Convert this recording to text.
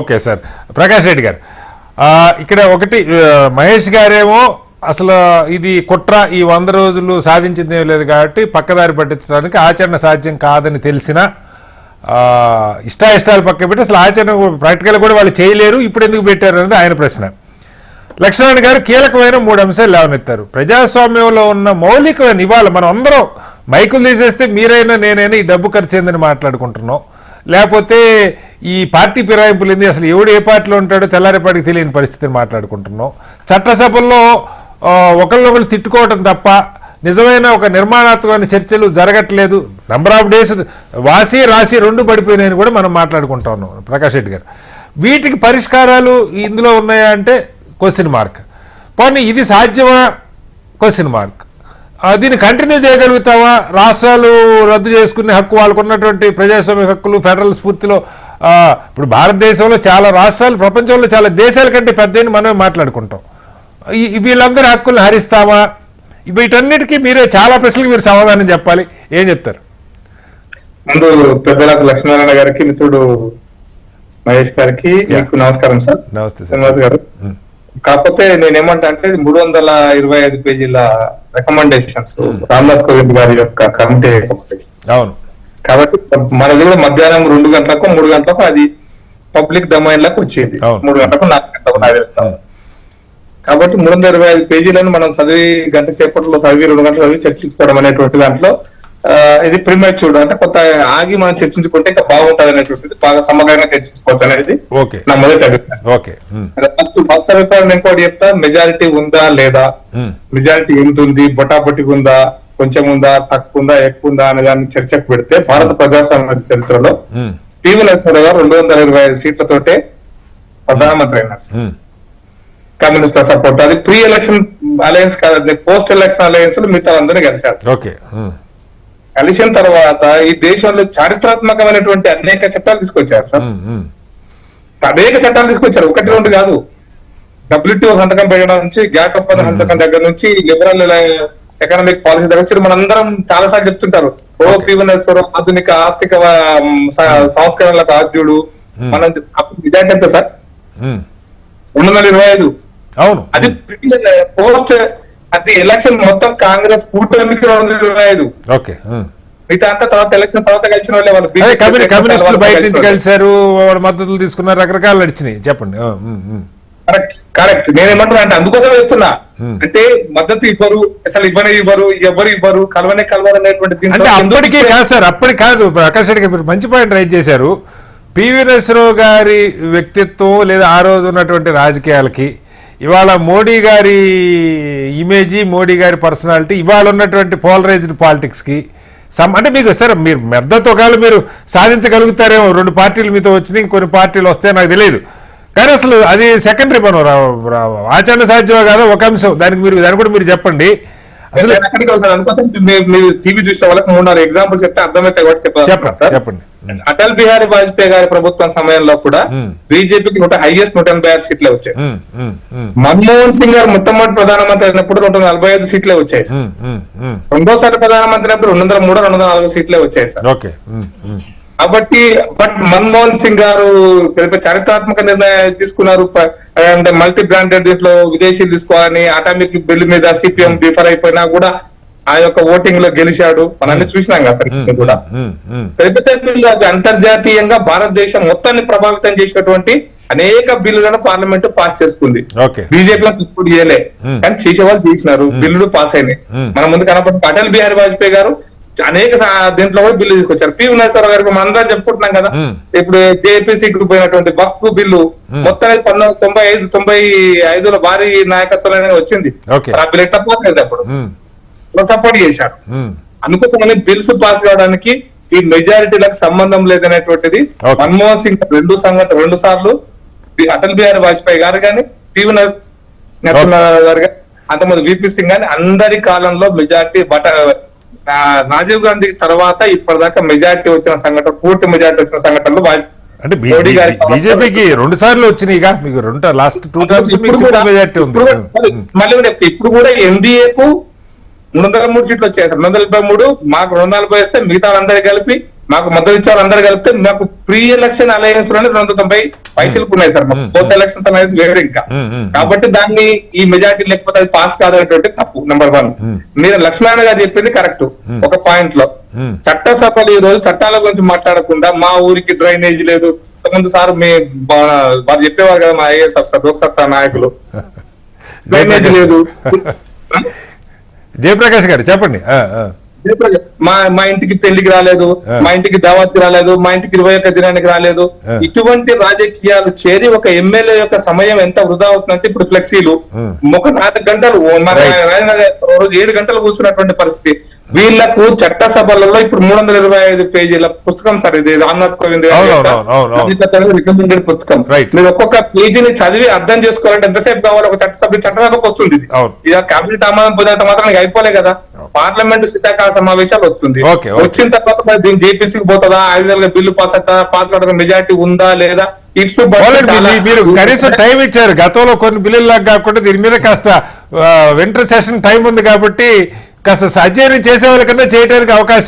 Okay sir. Prakash Reddy గారు ఇక్కడ ఒకటి మహేష్ గారేమో అసలు ఇది కుట్ర ఈ వంద రోజులు సాధించింది లేదు కాబట్టి పక్కదారి పట్టించడానికి ఆచరణ సాధ్యం కాదని తెలిసిన ఇష్టాయిష్టాలు పక్క పెట్టి అసలు ఆచరణ ప్రాక్టికల్ కూడా వాళ్ళు చేయలేరు ఇప్పుడు ఎందుకు పెట్టారు అనేది ఆయన ప్రశ్న. లక్ష్మణ్ గారు కీలకమైన మూడు అంశాలు లేవనెత్తారు. ప్రజాస్వామ్యంలో ఉన్న మౌలికమైన ఇవాళ మనం అందరం మైకులు తీసేస్తే మీరైనా నేనైనా ఈ డబ్బు ఖర్చు ఏందని మాట్లాడుకుంటున్నాం. లేకపోతే ఈ పార్టీ ఫిరాయింపులు ఏంది అసలు ఎవడు ఏ పార్టీలో ఉంటాడో తెల్లారేపాటికి తెలియని పరిస్థితిని మాట్లాడుకుంటున్నాం. చట్టసభల్లో ఒకళ్ళొకళ్ళు తిట్టుకోవటం తప్ప నిజమైన ఒక నిర్మాణాత్మకమైన చర్చలు జరగట్లేదు. నంబర్ ఆఫ్ డేస్ వాసి రాసి రెండు పడిపోయినాయని కూడా మనం మాట్లాడుకుంటా ఉన్నాం ప్రకాష్ రెడ్డి గారు. వీటికి పరిష్కారాలు ఇందులో ఉన్నాయా అంటే క్వశ్చన్ మార్క్ పోనీ ఇది సాధ్యమా? క్వశ్చన్ మార్క్ దీన్ని కంటిన్యూ చేయగలుగుతావా? రాష్ట్రాలు రద్దు చేసుకునే హక్కు వాళ్ళకు ఉన్నటువంటి ప్రజాస్వామ్య హక్కులు ఫెడరల్ స్ఫూర్తిలో ఇప్పుడు భారతదేశంలో చాలా రాష్ట్రాలు ప్రపంచంలో చాలా దేశాల కంటే పెద్దని మనమే మాట్లాడుకుంటాం. వీళ్ళందరి హక్కులను హరిస్తామా వీటన్నిటికీ మీరే చాలా ప్రశ్నలకు మీరు సమాధానం చెప్పాలి. ఏం చెప్తారు? ముందు పెద్దలకు లక్ష్మీనారాయణ గారికి మిత్రుడు మహేష్ గారికి నమస్కారం సార్. నమస్తే సార్. శ్రీనివాస్ గారు. కాకపోతే నేనేమంటా అంటే మూడు వందల ఇరవై ఐదు పేజీల రికమెండేషన్స్ రామ్నాథ్ కోవింద్ గారి యొక్క కమిటీ recommendations. అవును కాబట్టి మనది కూడా మధ్యాహ్నం రెండు గంటలకు మూడు గంటలకు అది పబ్లిక్ డొమైన్లకు వచ్చేది. మూడు గంటలకు నాలుగు గంటలకు నాకు తెలుస్తాం కాబట్టి మూడు వందల ఇరవై ఐదు పేజీలను మనం చదివి గంట సేపట్లో చదివి రెండు గంటలు చదివి చర్చించుకోవడం అనేటువంటి దాంట్లో ఇది ప్రిమేచ్యూడ్ అంటే కొత్త ఆగి మనం చర్చించుకుంటే ఇంకా బాగుంటది అనేటువంటిది బాగా సమగ్రంగా చర్చించుకోవచ్చు అనేది ఓకే. నా మొదటి అభిప్రాయం. ఫస్ట్ ఫస్ట్ అభిప్రాయం ఇంకోటి చెప్తా మెజారిటీ ఉందా లేదా? మెజారిటీ ఎంత ఉంది బొటాబొటికి ఉందా కొంచెం ఉందా తక్కువ ఉందా ఎక్కువ ఉందా అనే దాన్ని చర్చకు పెడితే భారత ప్రజాస్వామ్య చరిత్రలో పివి నరసింహరావు గారు రెండు వందల ఇరవై ఐదు సీట్లతోటే ప్రధానమంత్రి అయినారు కమ్యూనిస్టుల సపోర్ట్. అది ప్రీ ఎలక్షన్ అలయన్స్ కాదు పోస్ట్ ఎలక్షన్ అలయన్స్ మిగతా అందరినీ కలిశారు ఉమ్, కలిసిన తర్వాత ఈ దేశంలో చారిత్రాత్మకమైనటువంటి అనేక చట్టాలు తీసుకొచ్చారు సార్. అనేక చట్టాలు తీసుకొచ్చారు. ఒకటి రెండు కాదు. డబ్ల్యూటీఓ సంతకం పెట్టడం నుంచి గ్యాట్ ఒప్పందం సంతకం దగ్గర నుంచి లిబరల్ ఎకనామిక్ పాలసీ దగ్గర మనందరం చాలా సార్లు చెప్తుంటారు. ఓ పీవనేశ్వరం ఆధునిక ఆర్థిక సంస్కరణలకు ఆద్యుడు. మనం నిజానికి ఎంత సార్. రెండు వందల ఇరవై ఐదు. అవును. అది పోస్ట్ అది ఎలక్షన్ మొత్తం కాంగ్రెస్ కూటమికి రెండు ఇరవై ఐదు ఓకే. మిగతా అంతా తర్వాత ఎలక్షన్ తర్వాత కలిసిన వాళ్ళే వాళ్ళు. కమ్యూనిస్టులు బయట నుంచి వాళ్ళే. కలిశారు వాడు మద్దతులు తీసుకున్నారు రకరకాలు నడిచినాయి. చెప్పండి. కరెక్ట్ కరెక్ట్ నేనేమంటున్నా అంటే అందుకోసం చెప్తున్నా. అంటే మద్దతు ఇవ్వరు అసలు ఇవ్వనే ఇవ్వరు ఎవరు ఇవ్వరు కలవనే కలవరు అనేటువంటి అంటే అప్పటికే కాదు సార్ అప్పటికి కాదు. ప్రకాష్ రెడ్డి గారు మీరు మంచి పాయింట్ రైజ్ చేశారు. పివి నరసింహరావు గారి వ్యక్తిత్వం లేదా ఆ రోజు ఉన్నటువంటి రాజకీయాలకి ఇవాళ మోడీ గారి ఇమేజీ మోడీ గారి పర్సనాలిటీ ఇవాళ ఉన్నటువంటి పోలరైజ్డ్ పాలిటిక్స్కి సమ్ అంటే మీకు సార్ మీరు మద్దతు ఒకవేళ మీరు సాధించగలుగుతారేమో. రెండు పార్టీలు మీతో వచ్చినాయి ఇంకొన్ని పార్టీలు వస్తే నాకు తెలియదు. కానీ అసలు అది సెకండరీ మనం ఆచరణ సాధ్యమే కాదు? ఒక అంశం. దానికి మీరు దాన్ని కూడా మీరు చెప్పండి. అసలు వస్తాను అందుకోసం మీరు టీవీ చూసే వాళ్ళకి మూడు నాలుగు ఎగ్జాంపుల్ చెప్తే అర్థమైతే చెప్పాలి చెప్పండి సార్ చెప్పండి అటల్ బిహారీ వాజ్పేయి గారి ప్రభుత్వం సమయంలో కూడా. బీజేపీకి నూట హైయెస్ట్ నూట ఎనభై ఆరు సీట్లే వచ్చాయి. మన్మోహన్ సింగ్ గారు మొట్టమొదటి ప్రధానమంత్రి అయినప్పుడు రెండు వందల నలభై ఐదు సీట్లే వచ్చాయి. రెండోసారి ప్రధానమంత్రి అయినప్పుడు రెండు వందల మూడు రెండు వందల నాలుగు సీట్లే వచ్చాయి సార్. కాబట్టి బట్ మన్మోహన్ సింగ్ గారు పెద్ద చారిత్రాత్మక నిర్ణయం తీసుకున్నారు. అంటే మల్టీ బ్రాండెడ్ దీంట్లో విదేశీలు తీసుకోవాలని అటామిక్ బిల్ మీద సిపిఎం డిఫర్ అయిపోయినా కూడా ఆ యొక్క ఓటింగ్లో గెలిచాడు. మనల్ని చూసినాం కదా సార్ ఇప్పుడు కూడా. ఉమ్. పెద్ద బిల్లు అంతర్జాతీయంగా భారతదేశం మొత్తాన్ని ప్రభావితం చేసినటువంటి అనేక బిల్లులను పార్లమెంట్ పాస్ చేసుకుంది. ఓకే. బీజేపీలో సపోర్ట్ చేయలే. Hmm. కానీ చేసేవాళ్ళు చేసినారు. బిల్లులు పాస్ అయినాయి. Hmm. మన ముందు కనపడి అటల్ బిహారీ వాజ్పేయి గారు అనేక దీంట్లో కూడా బిల్లు తీసుకొచ్చారు. పివి నరసింహారావు గారికి మనం అందరం చెప్పుకుంటున్నాం కదా. ఇప్పుడు జేపీసీకి పోయినటువంటి వక్ఫ్ బిల్లు మొత్తానికి పంతొమ్మిది తొంభై ఐదు తొంభై ఐదులో భారీ నాయకత్వంలో వచ్చింది. ఆ బిల్ ఎట్లా పాస్ అయింది అప్పుడు? సపోర్ట్ చేశారు. ఉమ్. అందుకోసమని బిల్స్ పాస్ కావడానికి ఈ మెజారిటీలకు సంబంధం లేదనేటువంటిది. మన్మోహన్ సింగ్ రెండు సంఘటన రెండు సార్లు అటల్ బిహారీ వాజ్పేయి గారు కానీ పివి నరస్- నరసింహారావు గారు కానీ అంతమంది విపి సింగ్ కానీ అందరి కాలంలో మెజారిటీ బట రాజీవ్ గాంధీ తర్వాత ఇప్పటిదాకా మెజారిటీ వచ్చిన సంఘటన పూర్తి మెజారిటీ వచ్చిన సంఘటనలు అంటే బీజేపీకి రెండు సార్లు వచ్చినాయిగా మీకు రెండు లాస్ట్ టూ టర్మ్స్ మెజార్టీ ఉంది. మళ్ళీ కూడా. ఇప్పుడు కూడా ఎన్డీఏకు మూడు వందల మూడు సీట్లు వచ్చాయి. రెండు వందల డెబ్బై మూడు మాకు రెండు వందల నలభై వస్తే మిగతా అందరికి కలిపి మాకు మద్దతు ఇచ్చే అందరు కలిపితే మాకు ప్రీ ఎలక్షన్ అలయన్స్లోనే రెండు వందల తొంభై పైసలకు ఉన్నాయి సార్. మాకు పోస్ట్ ఎలక్షన్స్ అలయన్స్ వేరు ఇంకా. కాబట్టి దాన్ని ఈ మెజార్టీ లేకపోతే అది పాస్ కాదనేటువంటి తప్పు నెంబర్ వన్ మీరు లక్ష్మణ గారు చెప్పింది కరెక్ట్ ఒక పాయింట్లో. చట్టసభలు ఈ రోజు చట్టాల గురించి మాట్లాడకుండా మా ఊరికి డ్రైనేజ్ లేదు. ముందు సార్ మీ వారు చెప్పేవారు కదా మా ఐఏఎస్ అఫ్సర్ లోక్సత్తా నాయకులు. డ్రైనేజ్ లేదు. జయప్రకాష్ గారు చెప్పండి. మా మా ఇంటికి పెళ్ళికి రాలేదు. మా ఇంటికి దావత్కి రాలేదు మా ఇంటికి ఇరవై ఒక్క దినానికి రాలేదు. ఇటువంటి రాజకీయాలు చేరి ఒక ఎమ్మెల్యే యొక్క సమయం ఎంత వృధా అవుతుందంటే ఇప్పుడు ఫ్లెక్సీలు. ఒక నాలుగు గంటలు రోజు ఏడు గంటలు కూర్చున్నటువంటి పరిస్థితి. వీళ్ళకు చట్టసభలలో ఇప్పుడు మూడు వందల ఇరవై ఐదు పేజీల పుస్తకం సార్ ఇది రామ్నాథ్ కోవింద్ రికమెండెడ్ పుస్తకం. మీరు ఒక్కొక్క పేజీని చదివి అర్థం చేసుకోవాలంటే ఎంతసేపు కావాలి? ఒక చట్టసభ చట్టసభకు వస్తుంది ఇది. కేబినెట్ ఆమోదం పొందినంత మాత్రం అయిపోలే కదా. పార్లమెంట్ శీతాకాల సమావేశాలు వస్తుంది. వచ్చిన తర్వాత మరి దీని జేపీసీకి పోతుందా? ఐదు బిల్లు పాస్ అవుతా పాస్ కావడం మెజార్టీ ఉందా లేదా? మీ- మీరు కనీసం టైం ఇచ్చారు. గతంలో కొన్ని బిల్లులాగా కాకుండా దీని మీద కాస్త వింటర్ సెషన్ టైం ఉంది కాబట్టి కాస్త అధ్యయనం చేసే వాళ్ళకన్నా చేయడానికి అవకాశం